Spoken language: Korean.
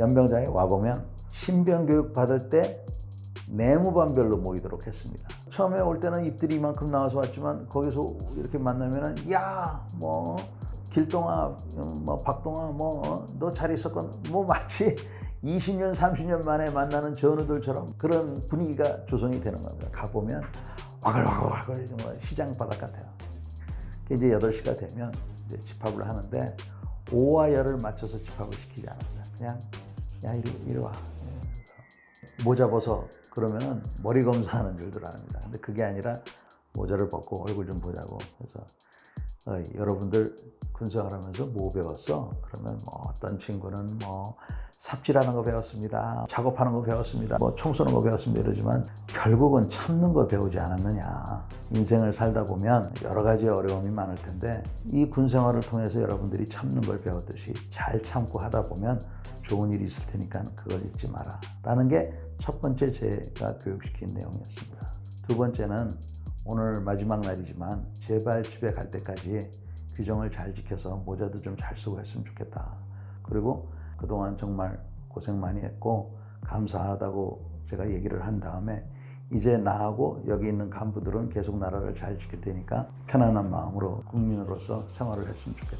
연병장에 와보면 신병 교육 받을 때 내무반별로 모이도록 했습니다. 처음에 올 때는 입들이 이만큼 나와서 왔지만 거기서 이렇게 만나면은 야뭐 길동아 뭐 박동아 뭐 너 잘 있었건 뭐 마치 20년 30년 만에 만나는 전우들처럼 그런 분위기가 조성이 되는 겁니다. 가보면 와글와글와글 정말 시장 바닥 같아요. 이제 8시가 되면 이제 집합을 하는데 오와 열을 맞춰서 집합을 시키지 않았어요. 그냥 야 이리, 이리 와. 모자 벗어 그러면은 머리 검사하는 줄들 압니다. 근데 그게 아니라 모자를 벗고 얼굴 좀 보자고. 그래서 어, 여러분들 군생활 하면서 뭐 배웠어? 그러면 뭐 어떤 친구는 뭐 삽질하는 거 배웠습니다. 작업하는 거 배웠습니다. 뭐총 쏘는 거 배웠습니다. 이러지만 결국은 참는 거 배우지 않았느냐. 인생을 살다 보면 여러 가지 어려움이 많을 텐데 이 군생활을 통해서 여러분들이 참는 걸 배웠듯이 잘 참고 하다 보면 좋은 일이 있을 테니까 그걸 잊지 마라. 라는 게 첫 번째 제가 교육시킨 내용이었습니다. 두 번째는 오늘 마지막 날이지만 제발 집에 갈 때까지 규정을 잘 지켜서 모자도 좀 잘 쓰고 했으면 좋겠다. 그리고 그동안 정말 고생 많이 했고 감사하다고 제가 얘기를 한 다음에 이제 나하고 여기 있는 간부들은 계속 나라를 잘 지킬 테니까 편안한 마음으로 국민으로서 생활을 했으면 좋겠다.